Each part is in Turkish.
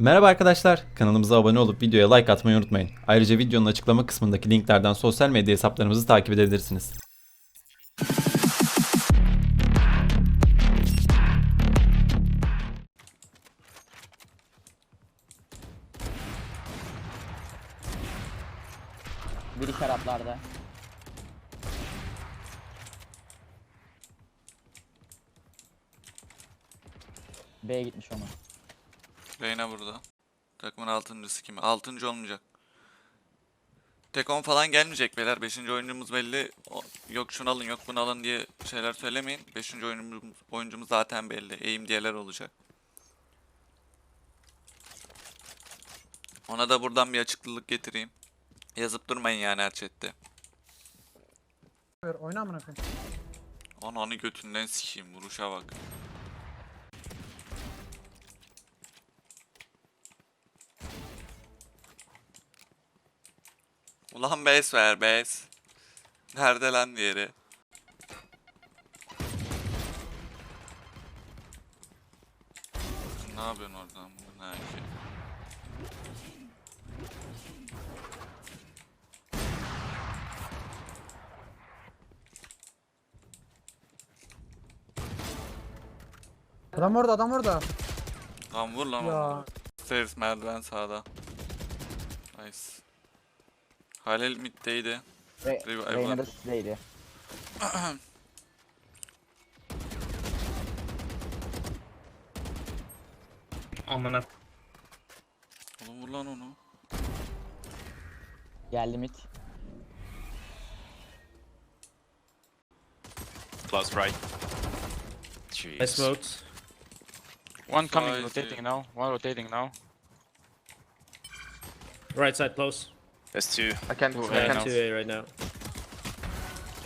Merhaba arkadaşlar, kanalımıza abone olup videoya like atmayı unutmayın. Ayrıca videonun açıklama kısmındaki linklerden sosyal medya hesaplarımızı takip edebilirsiniz. Biri şaraplarda. B'ye gitmiş onu. Reyna burada. Takımın altıncısı kim? Altıncı olmayacak. Tek 10 falan gelmeyecek beyler. Beşinci oyuncumuz belli. O- yok şunu alın yok bunu alın diye şeyler söylemeyin. Beşinci oyuncumuz, oyuncumuz zaten belli. Eğim diyeler olacak. Ona da buradan bir açıklılık getireyim. Yazıp durmayın yani her chatte. Ver, oyna amına koyayım. Ananı götünden sikeyim vuruşa bak. Ulan base ver base. Nerede lan diğeri? Ne yapıyorsun oradan? Bu ne ki? Adam orada adam orada. Lan vur lan Ya. onu. Stairs merdiven sağda. Nice. Halil middeydi. Re Revival. Reyna da sizdeydi. Amına. Oğlum vur lan onu. Geldi mid. Close right. Jeez. smoked. One coming, Five, rotating yeah. now. One rotating now. Right side close. There's two. I can't. Ooh, I Yeah, yeah, can't. two A right now.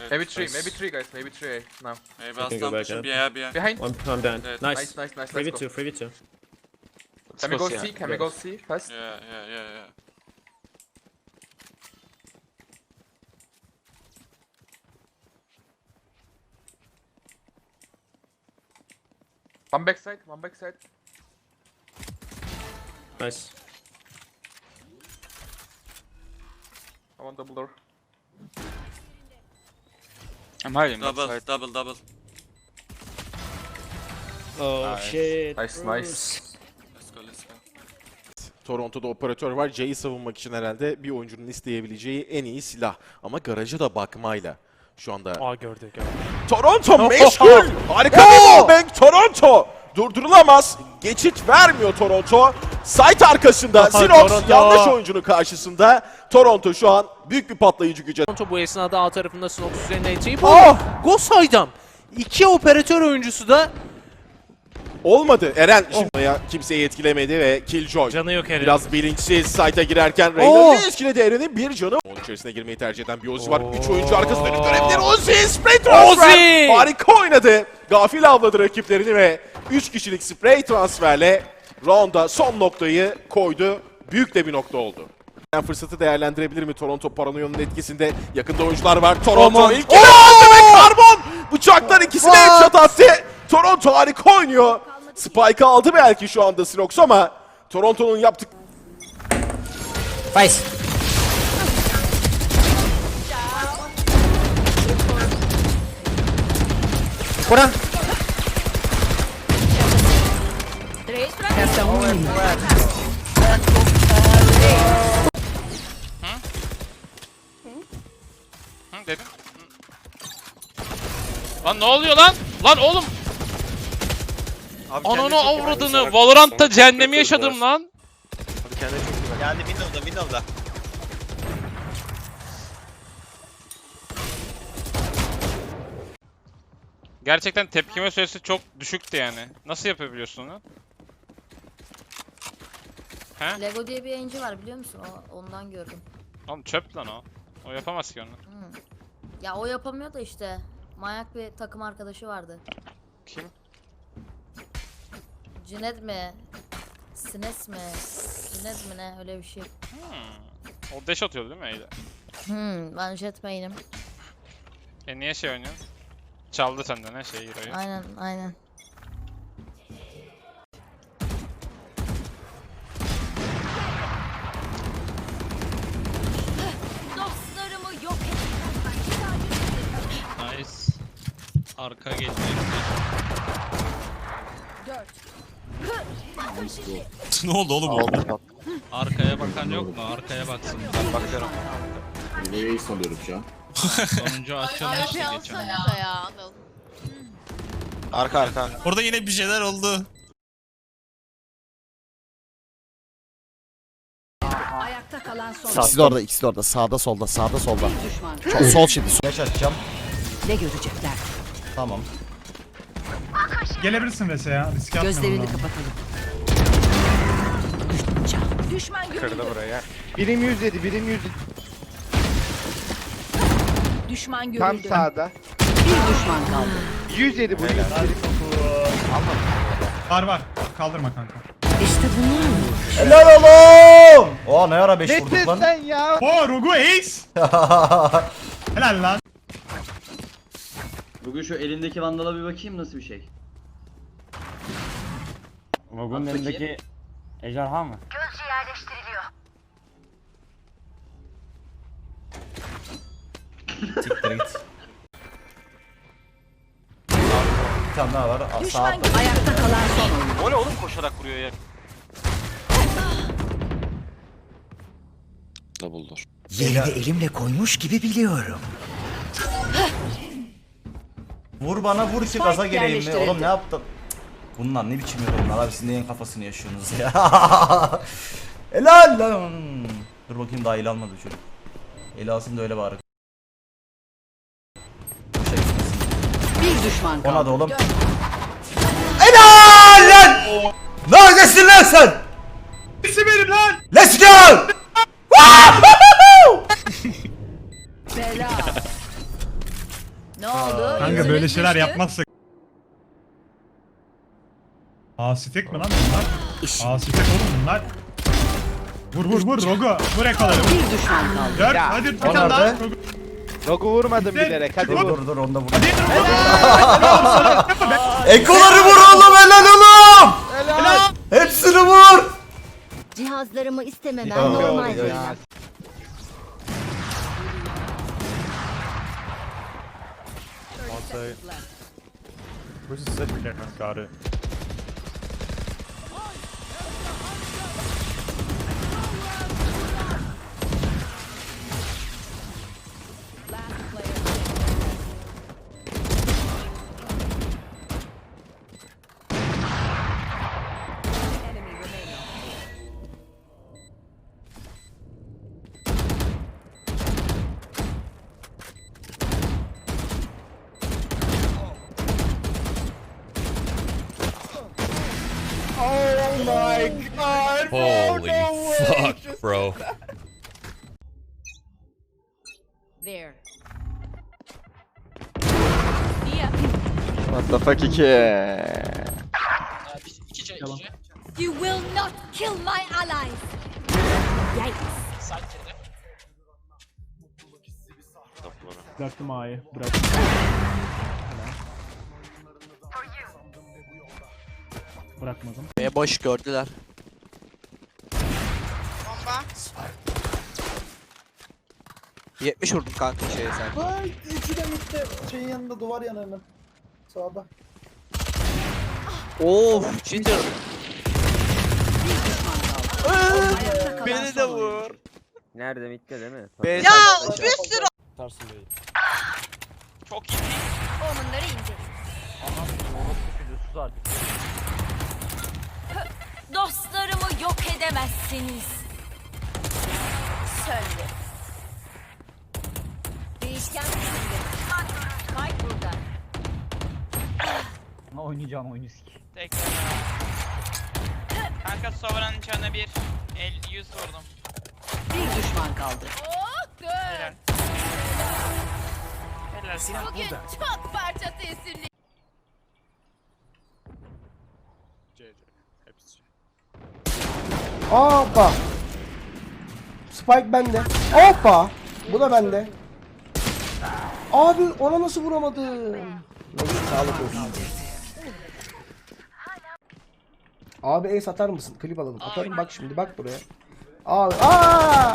Evet, Maybe three. Nice. Maybe three guys. Maybe three. A Now. Maybe can go aslan back push'un up. bir ya bir ya. Behind. I'm down. Evet. Nice. Nice, nice, nice. Free V2, go. free V2. Let's Can we go go see. C? Can we go C first? Yeah, yeah, yeah, yeah. One backside. One backside. Nice. I want double door. I'm hiding. Double, Double. double, double. Oh Nice. shit. Nice, nice. Let's go, let's go. Toronto'da operatör var. C'yi savunmak için herhalde bir oyuncunun isteyebileceği en iyi silah. Ama garaja da bakmayla şu anda. Aa gördü gördü. Toronto meşgul. Harika bir wallbang Toronto. Durdurulamaz. Geçit vermiyor Toronto. Site arkasında Sinox Toronto. yanlış oyuncunun karşısında. Toronto şu an büyük bir patlayıcı güce. Toronto bu esnada A tarafında Snox üzerine entry'yi Oh! Gosaydam. İki operatör oyuncusu da Olmadı. Eren şimdi ya kimseyi etkilemedi ve Killjoy. canı yok herhalde. Biraz bilinçsiz site'a girerken Reyna Oh! ne etkiledi Eren'in bir canı. Onun içerisine girmeyi tercih eden bir Ozi var. Üç oyuncu arkasında önü dönebilir. Ozi spray transfer. Ozi! Harika oynadı. Gafil avladı rakiplerini ve 3 kişilik spray transferle round'a son noktayı koydu. Büyük de bir nokta oldu. Fırsatı değerlendirebilir mi Toronto paranoyanın etkisinde? Yakında oyuncular var. Toronto Aman. ilk ve karbon bıçaklar ikisine headshot attı. Toronto harika oynuyor. Spike'ı aldı belki şu anda Sinox ama Toronto'nun yaptık Vice. Koran. Hı, dedim. Hı. Lan ne oluyor lan? Lan oğlum. Ananı avradını. Valorant'ta cehennemi yaşadım lan. Geldi Windows'da, Windows'da. Gerçekten tepkime süresi çok düşüktü yani. Nasıl yapabiliyorsun onu? He? Lego diye bir yayıncı var biliyor musun? O, ondan gördüm. Oğlum çöp lan o. O yapamaz ki onu. Ya o yapamıyor da işte. Manyak bir takım arkadaşı vardı. Kim? Cinet mi? Sines mi? Cinet mi ne? Öyle bir şey. Hmm. O dash atıyordu değil mi Eyle? Hmm, ben jetmain'im. E niye şey oynuyorsun? Çaldı senden ha şey Hero'yu. Aynen, aynen. Arkaya geçti. ne oldu oğlum? Arkaya bakan yok mu? Arkaya baksın. Ben bakıyorum. Sonuncu açılmış geçen. Arka arka. Orada yine bir şeyler oldu. Ayakta kalan son. İkisi de orada, ikisi de orada. Sağda solda, sağda solda. Sol, sol şimdi. Sol. Flash açacağım. Ne görecekler? Tamam. Gelebilirsin Vese ya. Riske Gözlerini kapatalım. Düşman görüldü. Birim 107, birim 107. Düşman görüldü. sağda. Bir düşman kaldı. 107 bu. Var var. Kaldırma kanka. İşte bunlar mı? Helal oğlum. Oha ne ara 5 vurduk lan. sen ya? Oo Rogu Ace. Helal lan. Bugün şu elindeki vandala bir bakayım nasıl bir şey. Rogun elindeki ejderha mı? Siktir git. Bir tane daha var. Aa, Sağ Düşman altta. ayakta kalan son. O ne oğlum koşarak vuruyor ya. Double door. Yerini elimle koymuş gibi biliyorum. Vur bana vur ki gaza geleyim mi? Oğlum ne yaptın? Bunlar ne biçim yorumlar abi siz neyin kafasını yaşıyorsunuz ya? Helal lan. Dur bakayım daha el almadı çocuk. El alsın da öyle gitmesin. Bir düşman kaldı. Ona da oğlum. Helal lan! Neredesin lan sen? Nesi benim lan? Let's go! Böyle şeyler yapmazsak. Asitek mi lan bunlar? Asitek oğlum bunlar. Vur vur vur Rogu. Vur ekoları. Bir düşman kaldı. Dört. Hadi bir tane nerede? daha. Rogu. Rogu vurmadım Bitti. bilerek. Hadi Dur vur. dur dur onu da vur. Hadi Rogu. Ekoları vur oğlum helal oğlum! Hepsini vur! Cihazlarımı istememem Tamam. normal Ya. site. Where's the second camera? Got it. Bro. There. What the fuck 2. You will not kill my allies. Yikes. Bıraktım A'yı. Bırak. Bırakmadım. E boş gördüler. 70 vurdum kanka şeye sen. Ay iki de mitte. Şeyin yanında duvar yanında. Sağda. Of cheater. Beni de vur. Nerede mitte değil mi? Ya Bir sürü. Çok iyi. Onları indir. Dostlarımı yok edemezsiniz. Söyle. Oynayacağım oyunu sik. Tekrar. Kanka Sovereign çana bir. El 100 vurdum. Bir düşman kaldı. Helal. Helal sana. Bugün çok parça tesirli. Hoppa. Spike bende. Hoppa. Bu da bende. Abi ona nasıl vuramadım? Neyse sağlık olsun. Abi ace atar mısın? Klip alalım. Atarım bak şimdi bak buraya. Abi aa!